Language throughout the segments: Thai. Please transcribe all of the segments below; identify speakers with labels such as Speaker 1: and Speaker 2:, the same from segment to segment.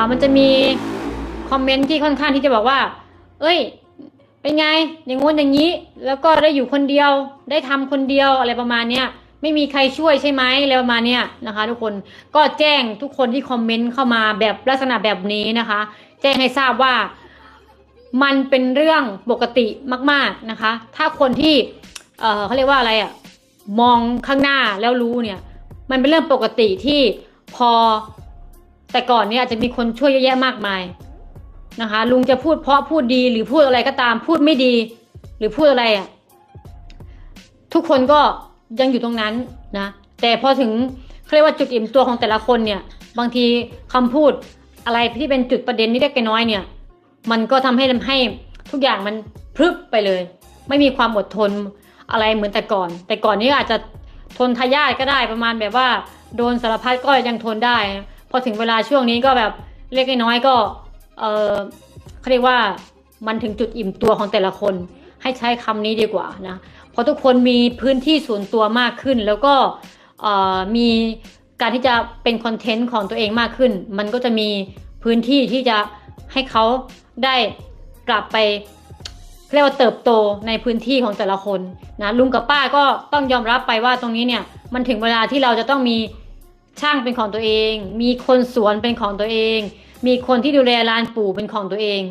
Speaker 1: ามันจะมีคอมเมนต์ที่ค่อนข้างที่จะบอกว่า เอ้ย เป็นไง อย่างงู้นอย่างนี้ แล้วก็ได้อยู่คนเดียว ได้ทำคนเดียวอะไรประมาณเนี้ย ไม่มีใครช่วยใช่ไหมอะไรประมาณเนี้ยนะคะ ทุกคน ก็แจ้งทุกคนที่คอมเมนต์เข้ามาแบบลักษณะแบบนี้นะคะ แจ้งให้ทราบว่า มันเป็นเรื่องปกติมาก ๆนะคะ ถ้าคนที่ เออเขาเรียกว่าอะไรอะ่ะ มองข้างหน้าแล้วรู้เนี่ย มันเป็นเรื่องปกติที่พอ แต่ก่อนเนี่ยอาจจะมีคนช่วยเยอะแยะมากมายนะคะ ลุงจะพูดเพราะพูดดีหรือพูดอะไรก็ตามพูดไม่ดี หรือพูดอะไรอะ่ะทุกคนก็ยังอยู่ตรงนั้นนะแต่พอถึงเรียกว่าจุดอิ่มตัวของแต่ละคนเนี่ย บางทีคำพูดอะไรที่เป็นจุดประเด็นนี้เล็กน้อยเนี่ย มันก็ทำให้ทำให้ทุกอย่างมันพรึบไปเลย ไม่มีความอดทนอะไรเหมือนแต่ก่อน แต่ก่อนนี้อาจจะทนทายาทก็ได้ประมาณแบบว่า โดนสารพัดก็ยังทนได้ พอถึงเวลาช่วงนี้ก็แบบเล็กน้อยก็เออเขาเรียกว่ามันถึงจุดอิ่มตัวของแต่ละคน ให้ใช้คำนี้ดีกว่านะเพราะทุกคนมีพื้นที่ส่วนตัวมากขึ้น แล้วก็มีการที่จะเป็นคอนเทนต์ของตัวเองมากขึ้น มันก็จะมีพื้นที่ที่จะให้เขาได้กลับไปเรียกว่าเติบโตในพื้นที่ของแต่ละคนนะลุงกับป้าก็ต้องยอมรับไปว่าตรงนี้เนี่ยมันถึงเวลาที่เราจะต้องมี ช่างเป็นของตัวเอง มีคนสวนเป็นของตัวเอง มีคนที่ดูแลลานปู่เป็นของตัวเอง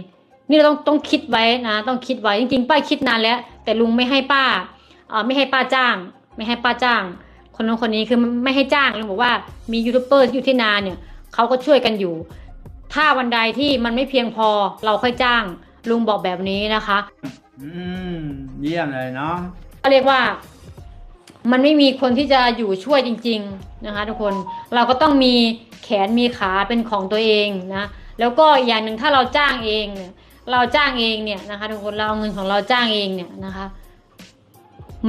Speaker 1: นี่เราต้องต้องคิดไว้นะ ต้องคิดไว้จริงๆป้าคิดนานแล้ว แต่ลุงไม่ให้ป้าเอ่อไม่ให้ป้าจ้าง ไม่ให้ป้าจ้าง คนนู้นคนนี้คือไม่ให้จ้างลุงบอกว่ามียูทูบเบอร์อยู่ที่นาเนี่ยเขาก็ช่วยกันอยู่ ถ้าวันใดที่มันไม่เพียงพอเราค่อยจ้าง ลุงบอกแบบนี้นะคะ
Speaker 2: อืมเยี่ยมเลยเนาะ
Speaker 1: ก็เรียกว่า มันไม่มีคนที่จะอยู่ช่วยจริง ๆนะคะ ทุกคนเราก็ต้องมีแขนมีขาเป็นของตัวเองนะแล้วก็อย่างหนึ่งถ้าเราจ้างเองเนี่ยเราจ้างเองเนี่ยนะคะ ทุกคนเราเอาเงินของเราจ้างเองเนี่ยนะคะ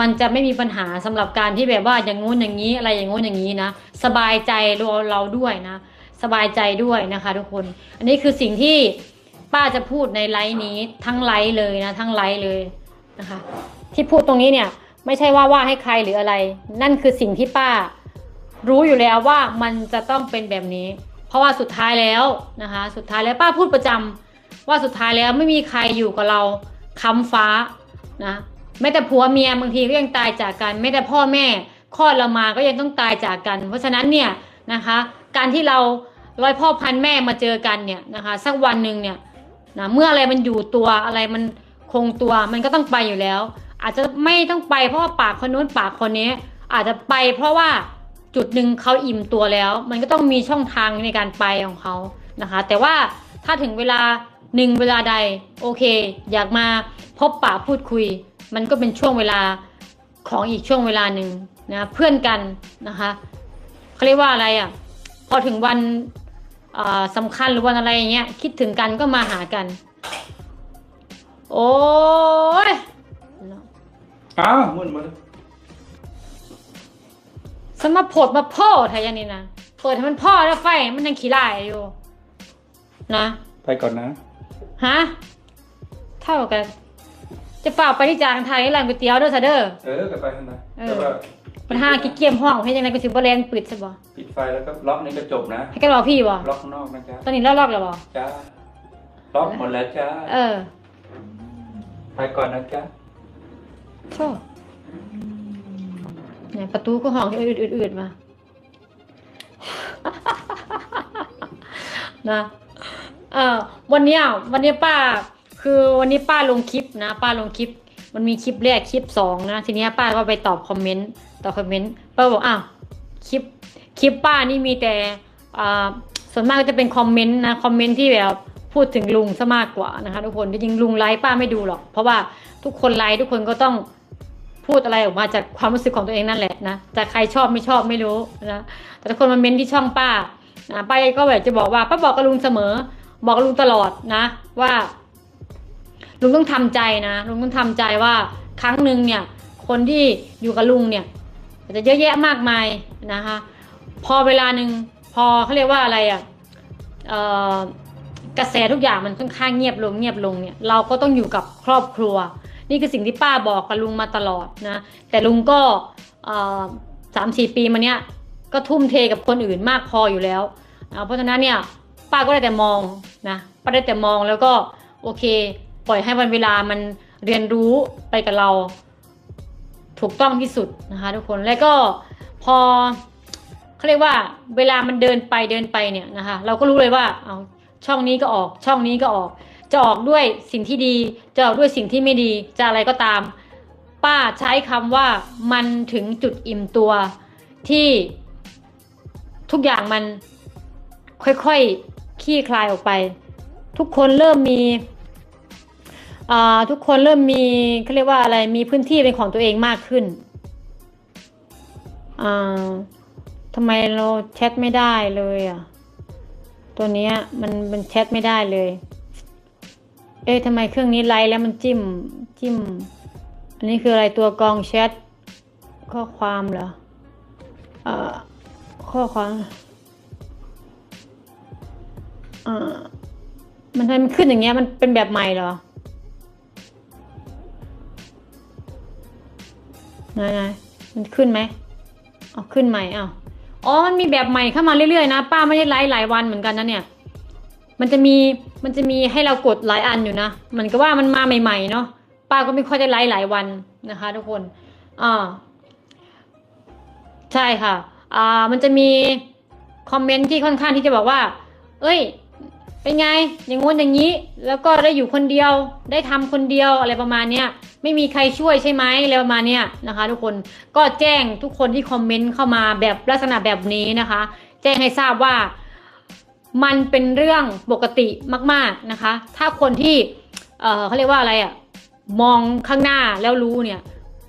Speaker 1: มันจะไม่มีปัญหาสำหรับการที่แบบว่าอย่างงู้นอย่างนี้อะไรอย่างงู้นอย่างนี้นะสบายใจเราเราด้วยนะ สบายใจด้วยนะคะ ทุกคน อันนี้คือสิ่งที่ป้าจะพูดในไลฟ์นี้ทั้งไลฟ์เลยนะทั้งไลฟ์เลยนะคะ ที่พูดตรงนี้เนี่ย ไม่ใช่ว่าว่าให้ใครหรืออะไร นั่นคือสิ่งที่ป้า รู้อยู่แล้วว่ามันจะต้องเป็นแบบนี้ เพราะว่าสุดท้ายแล้วนะคะ สุดท้ายแล้วป้าพูดประจำว่าสุดท้ายแล้วไม่มีใครอยู่กับเราค้ำฟ้านะแม้แต่ผัวเมียบางทีก็ยังตายจากกันแม้แต่พ่อแม่คลอดเรามาก็ยังต้องตายจากกัน เพราะฉะนั้นเนี่ยนะคะ การที่เราร้อยพ่อพันแม่มาเจอกันเนี่ยนะคะสักวันหนึ่งเนี่ยนะเมื่ออะไรมันอยู่ตัวอะไรมันคงตัวมันก็ต้องไปอยู่แล้ว อาจจะไม่ต้องไปเพราะว่าปากคนนู้นปากคนนี้ อาจจะไปเพราะว่าจุดหนึ่งเขาอิ่มตัวแล้ว มันก็ต้องมีช่องทางในการไปของเขานะคะ แต่ว่าถ้าถึงเวลาหนึ่งเวลาใดโอเค อยากมาพบปะพูดคุย มันก็เป็นช่วงเวลาของอีกช่วงเวลาหนึ่งนะเพื่อนกันนะคะเขาเรียกว่าอะไรอะพอถึงวันสำคัญหรือวันอะไรอย่างเงี้ยคิดถึงกันก็มาหากัน โอ้ย
Speaker 2: อ้าวมุ่นหมด
Speaker 1: สมาโพดมาพ่อไทยอันนี้นะเปิดให้มันพ่อแล้วไฟมันยังขี้ลายอยู่นะ
Speaker 2: ไปก่อนนะ
Speaker 1: ฮะเท่ากัน จะฝากไปที่จางไทยร้านก๋วยเตี๋ยวเด้อซะเด้อ
Speaker 2: เออก็ไปข้างใน
Speaker 1: เออ
Speaker 2: แต่ว่า
Speaker 1: ปัญหากิ๊กเกียมห้องให้ยังไงก็สิบ่แลนปิดซะบ่
Speaker 2: ปิดไฟแล้วก็ล็อกนี่ก็จบนะ
Speaker 1: ให้กันบอกพี่บ่
Speaker 2: ล็อกข้างนอกนะจ๊ะ
Speaker 1: ตอนนี้เราลอกแล้วบ่
Speaker 2: จ้าล็อกหมดแล้วจ้า
Speaker 1: เออ
Speaker 2: ไปก่อนนะจ๊ะ
Speaker 1: โชคเนี่ยประตูก็ห้องที่อืดๆๆมา นะเออวันเนี้ยวันนี้ป้า คือวันนี้ป้าลงคลิปนะ ป้าลงคลิป มันมีคลิปแรกคลิปสองนะ ทีเนี้ยป้าก็ไปตอบคอมเมนต์ตอบคอมเมนต์ป้าบอกอ้าวคลิปคลิปป้านี่มีแต่อ่าส่วนมากก็จะเป็นคอมเมนต์นะคอมเมนต์ที่แบบพูดถึงลุงซะมากกว่านะคะทุกคนจริงๆลุงไลฟ์ป้าไม่ดูหรอก เพราะว่าทุกคนไลฟ์ทุกคนก็ต้อง พูดอะไรออกมาจากความรู้สึกของตัวเองนั่นแหละนะจะใครชอบไม่ชอบไม่รู้นะแต่ทุกคนมาเม้นที่ช่องป้านะป้าก็แบบจะบอกว่าป้าบอกกับลุงเสมอ บอกลุงตลอดนะ ว่า ลุงต้องทำใจนะลุงต้องทำใจว่าครั้งหนึ่งเนี่ย คนที่อยู่กับลุงเนี่ยจะเยอะแยะมากมายนะคะ พอเวลาหนึ่งพอเขาเรียกว่าอะไรอะ่ะกระแสทุกอย่างมันค่อนข้างเงียบลงเงียบลงเนี่ยเราก็ต้องอยู่กับครอบครัว นี่คือสิ่งที่ป้าบอกกับลุงมาตลอดนะ แต่ลุงก็สามสี่ปีมาเนี้ยก็ทุ่มเทกับคนอื่นมากพออยู่แล้ว เพราะฉะนั้นเนี่ยป้าก็ได้แต่มองนะป้าได้แต่มองแล้วก็โอเค ปล่อยให้วันเวลามันเรียนรู้ไปกับเรา ถูกต้องที่สุดนะคะทุกคนแล้วก็พอเขาเรียกว่าเวลามันเดินไปเดินไปเนี่ยนะคะเราก็รู้เลยว่าเอาช่องนี้ก็ออกช่องนี้ก็ออก จะออกด้วยสิ่งที่ดีจะออกด้วยสิ่งที่ไม่ดีจะอะไรก็ตาม ป้าใช้คำว่ามันถึงจุดอิ่มตัวที่ทุกอย่างมันค่อยๆคลี่คลายออกไป ทุกคนเริ่มมีอ่าทุกคนเริ่มมีเขาเรียกว่าอะไรมีพื้นที่เป็นของตัวเองมากขึ้นอ่าทำไมเราแชทไม่ได้เลยอะ ตัวนี้มันมันแชทไม่ได้เลย เอ๊ะทำไมเครื่องนี้ไลฟ์แล้วมันจิ้ม จิ้ม อันนี้คืออะไรตัวกองแชท ข้อความเหรอ เอ่อ ข้อความ เอ่อ มันทำไมมันขึ้นอย่างเงี้ย มันเป็นแบบใหม่เหรอไหนไหนมันขึ้นไหมเอาขึ้นใหม่เอาอ๋อ มันมีแบบใหม่เข้ามาเรื่อยๆนะ ป้าไม่ได้ไลฟ์หลายวันเหมือนกันนะเนี่ย มันจะมีมันจะมีให้เรากดหลายอันอยู่นะเหมือนกับว่ามันมาใหม่ๆเนาะป้าก็ไม่ค่อยได้ไลฟ์หลายวันนะคะ ทุกคนอ่าใช่ค่ะอ่ามันจะมีคอมเมนต์ที่ค่อนข้างที่จะบอกว่า เอ้ย เป็นไง อย่างงู้นอย่างนี้ แล้วก็ได้อยู่คนเดียว ได้ทำคนเดียวอะไรประมาณเนี้ย ไม่มีใครช่วยใช่ไหมอะไรประมาณเนี้ยนะคะ ทุกคน ก็แจ้งทุกคนที่คอมเมนต์เข้ามาแบบลักษณะแบบนี้นะคะ แจ้งให้ทราบว่า มันเป็นเรื่องปกติมาก ๆนะคะ ถ้าคนที่เออเขาเรียกว่าอะไรอะ่ะมองข้างหน้าแล้วรู้เนี่ย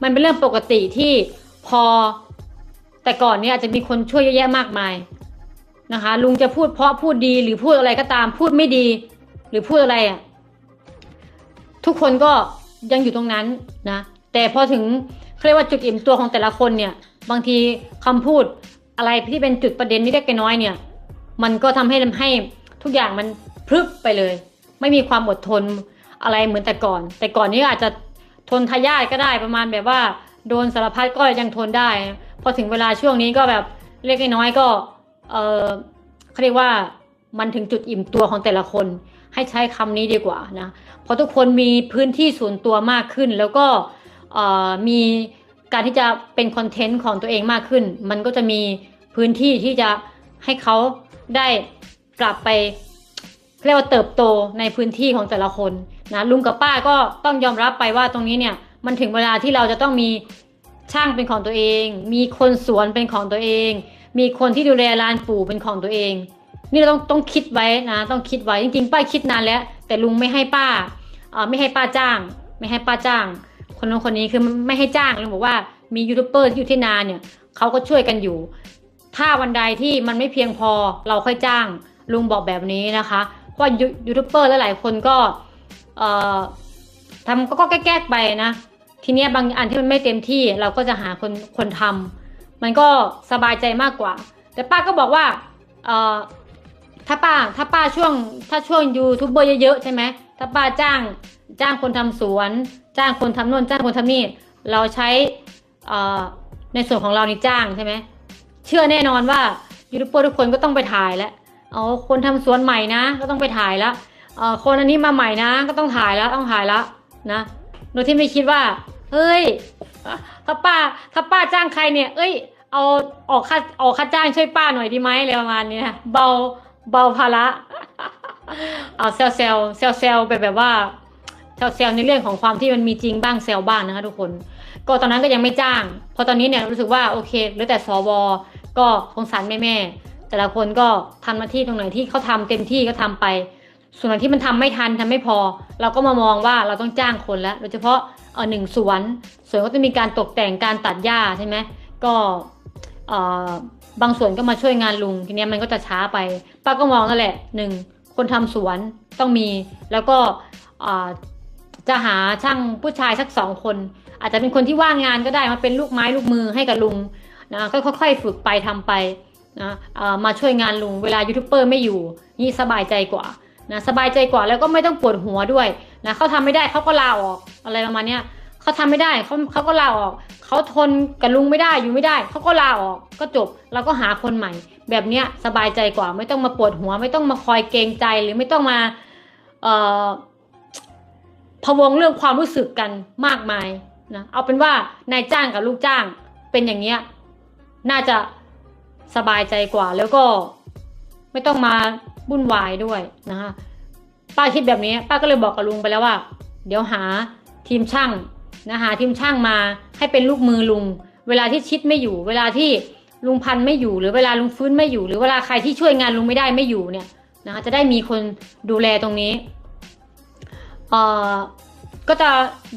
Speaker 1: มันเป็นเรื่องปกติที่พอแต่ก่อนเนี่ยอาจจะมีคนช่วยเยอะแยะมากมายนะคะ ลุงจะพูดเพราะพูดดีหรือพูดอะไรก็ตามพูดไม่ดี หรือพูดอะไรอะ่ะทุกคนก็ยังอยู่ตรงนั้นนะแต่พอถึงเขาเรียกว่าจุดอิ่มตัวของแต่ละคนเนี่ย บางทีคำพูดอะไรที่เป็นจุดประเด็นนี่เล็กน้อยเนี่ย มันก็ทำให้ทำให้ทุกอย่างมันพรึบไปเลย ไม่มีความอดทนอะไรเหมือนแต่ก่อน แต่ก่อนนี้อาจจะทนทายาทก็ได้ประมาณแบบว่า โดนสารพัดก็ยังทนได้ พอถึงเวลาช่วงนี้ก็แบบเล็กน้อยก็เออเขาเรียกว่ามันถึงจุดอิ่มตัวของแต่ละคน ให้ใช้คำนี้ดีกว่านะเพราะทุกคนมีพื้นที่ส่วนตัวมากขึ้น แล้วก็มีการที่จะเป็นคอนเทนต์ของตัวเองมากขึ้น มันก็จะมีพื้นที่ที่จะให้เขา ได้กลับไปเรียกว่าเติบโตในพื้นที่ของแต่ละคนนะลุงกับป้าก็ต้องยอมรับไปว่าตรงนี้เนี่ยมันถึงเวลาที่เราจะต้องมีช่างเป็นของตัวเอง มีคนสวนเป็นของตัวเอง มีคนที่ดูแลลานปู่เป็นของตัวเอง นี่เราต้องต้องคิดไว้นะ ต้องคิดไว้จริงๆป้าคิดนานแล้ว แต่ลุงไม่ให้ป้าไม่ให้ป้าจ้าง ไม่ให้ป้าจ้าง คนนู้นคนนี้คือไม่ให้จ้างลุงบอกว่ามียูทูบเบอร์ที่อยู่ที่นาเนี่ยเขาก็ช่วยกันอยู่ ถ้าวันใดที่มันไม่เพียงพอเราค่อยจ้างลุงบอกแบบนี้นะคะเพราะยูทูบเบอร์หลายๆคนก็ทำก็แก้ๆไปนะ ทีเนี้ยบางอันที่มันไม่เต็มที่เราก็จะหาคนคนทำมันก็สบายใจมากกว่า แต่ป้าก็บอกว่าถ้าป้าถ้าป้าช่วงถ้าช่วงยูทูบเบอร์เยอะๆใช่ไหมถ้าป้าจ้างจ้างคนทำสวน จ้างคนทำโน่นจ้างคนทำนี่เราใช้ในส่วนของเรานี่จ้างใช่ไหม ชื่อแน่นอนว่ายูทูบเบอร์ทุกคนก็ต้องไปถ่ายแล้วเอาคนทำสวนใหม่นะ ก็ต้องไปถ่ายแล้วเออคนอันนี้มาใหม่นะ ก็ต้องถ่ายแล้วต้องถ่ายแล้วนะโดยที่ไม่คิดว่า เฮ้ยถ้าป้าถ้าป้าจ้างใครเนี่ย เอ้ย เอาออกค่าออกค่าจ้างช่วยป้าหน่อยดีไหมอะไรประมาณเนี้ยเบาเบาภาระเอาเซลเซลเซลเซลไปแบบว่าเซลเซลในเรื่องของความที่มันมีจริงบ้างเซลบ้างนะคะทุกคน ก็ตอนนั้นก็ยังไม่จ้าง พอตอนนี้เนี่ยรู้สึกว่าโอเคเหลือแต่สว ก็สงสารแม่แม่แต่ละคนก็ทำหน้าที่ตรงไหนที่เขาทำเต็มที่ก็ทำไป ส่วนไหนที่มันทำไม่ทันทำไม่พอ เราก็มามองว่าเราต้องจ้างคนแล้วโดยเฉพาะเออหนึ่งสวนสวนก็จะมีการตกแต่งการตัดหญ้าใช่ไหมก็เออบางส่วนก็มาช่วยงานลุงทีนี้มันก็จะช้าไป ป้าก็มองนั่นแหละหนึ่งคนทำสวนต้องมีแล้วก็อ่อจะหาช่างผู้ชายสักสองคน อาจจะเป็นคนที่ว่างงานก็ได้มาเป็นลูกไม้ลูกมือให้กับลุง นะก็ค่อยๆฝึกไปทำไปนะมาช่วยงานลุงเวลายูทูบเบอร์ไม่อยู่นี่สบายใจกว่านะสบายใจกว่าแล้วก็ไม่ต้องปวดหัวด้วยนะเขาทำไม่ได้เขาก็ลาออกอะไรประมาณเนี้ยเขาทำไม่ได้เขาเขาก็ลาออกเขาทนกับลุงไม่ได้อยู่ไม่ได้เขาก็ลาออกก็จบเราก็หาคนใหม่ แบบเนี้ยสบายใจกว่า ไม่ต้องมาปวดหัว ไม่ต้องมาคอยเกรงใจหรือไม่ต้องมาเอ่อพะวงเรื่องความรู้สึกกันมากมายนะเอาเป็นว่านายจ้างกับลูกจ้างเป็นอย่างเงี้ย น่าจะสบายใจกว่า แล้วก็ไม่ต้องมาวุ่นวายด้วยนะคะป้าคิดแบบนี้ ป้าก็เลยบอกกับลุงไปแล้วว่า เดี๋ยวหาทีมช่างนะหาทีมช่างมาให้เป็นลูกมือลุง เวลาที่ชิดไม่อยู่ เวลาที่ลุงพันไม่อยู่ หรือเวลาลุงฟื้นไม่อยู่ หรือเวลาใครที่ช่วยงานลุงไม่ได้ไม่อยู่เนี่ยนะคะจะได้มีคนดูแลตรงนี้เอ่อก็จะ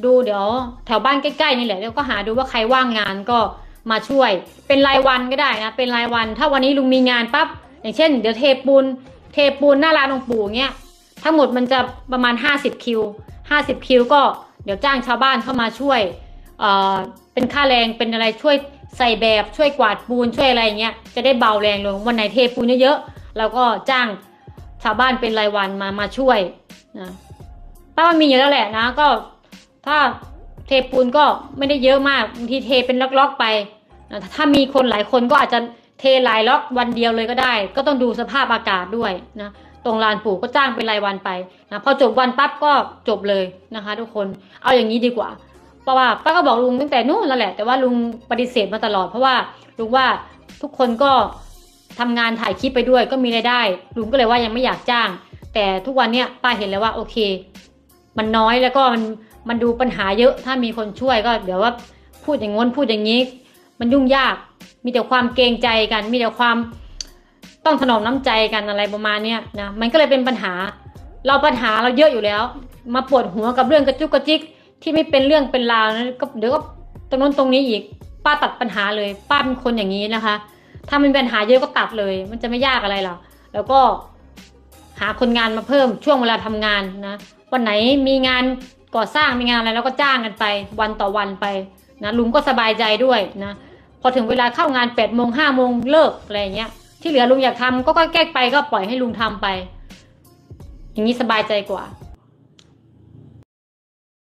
Speaker 1: ดูเดี๋ยวแถวบ้านใกล้ๆนี่แหละแล้วก็หาดูว่าใครว่างงานก็ มาช่วย เป็นรายวันก็ได้นะเป็นรายวัน ถ้าวันนี้ลุงมีงานปั๊บอย่างเช่น เดี๋ยวเทปูน เทปูนหน้าร้านองปู่เงี้ยทั้งหมดมันจะประมาณ 50 คิว 50 คิว ก็เดี๋ยวจ้างชาวบ้านเข้ามาช่วยเอ่อเป็นค่าแรงเป็นอะไรช่วยใส่แบบช่วยกวาดปูนช่วยอะไรเงี้ยจะได้เบาแรงลงวันไหนเทปูนเยอะๆเราก็จ้างชาวบ้านเป็นรายวันมามาช่วยนะป้ามันมีอยู่แล้วแหละนะก็ถ้า เทปูนก็ไม่ได้เยอะมากบางทีเทเป็นล็อกๆไป ถ้ามีคนหลายคนก็อาจจะเทหลายล็อกวันเดียวเลยก็ได้ ก็ต้องดูสภาพอากาศด้วยนะตรงลานปู่ก็จ้างเป็นรายวันไปนะพอจบวันปั๊บก็จบเลยนะคะ ทุกคนเอาอย่างนี้ดีกว่า เพราะว่าป้าก็บอกลุงตั้งแต่นู่นแล้วแหละ แต่ว่าลุงปฏิเสธมาตลอด เพราะว่าลุงว่าทุกคนก็ทำงานถ่ายคลิปไปด้วยก็มีรายได้ ลุงก็เลยว่ายังไม่อยากจ้าง แต่ทุกวันเนี้ยป้าเห็นแล้วว่าโอเค มันน้อยแล้วก็มัน มันดูปัญหาเยอะถ้ามีคนช่วยก็เดี๋ยวว่าพูดอย่างง้นพูดอย่างนี้ มันยุ่งยาก มีแต่ความเกรงใจกัน มีแต่ความต้องถนอมน้ำใจกันอะไรประมาณเนี้ยนะมันก็เลยเป็นปัญหา เราปัญหาเราเยอะอยู่แล้ว มาปวดหัวกับเรื่องกระจุกกระจิกที่ไม่เป็นเรื่องเป็นราวนะก็เดี๋ยวก็ตรงนู้นตรงนี้อีกป้าตัดปัญหาเลยป้าเป็นคนอย่างนี้นะคะ ถ้ามันเป็นปัญหาเยอะก็ตัดเลย มันจะไม่ยากอะไรหรอกแล้วก็หาคนงานมาเพิ่มช่วงเวลาทำงานนะวันไหนมีงาน ก่อสร้างมีงานอะไรเราก็จ้างกันไปวันต่อวันไปนะลุงก็สบายใจด้วยนะพอถึงเวลาเข้างาน8ปดโมงห้าโมงเลิกอะไรเงี้ย ที่เหลือลุงอยากทำก็ก็แก้ไปก็ปล่อยให้ลุงทำไป อย่างนี้สบายใจกว่า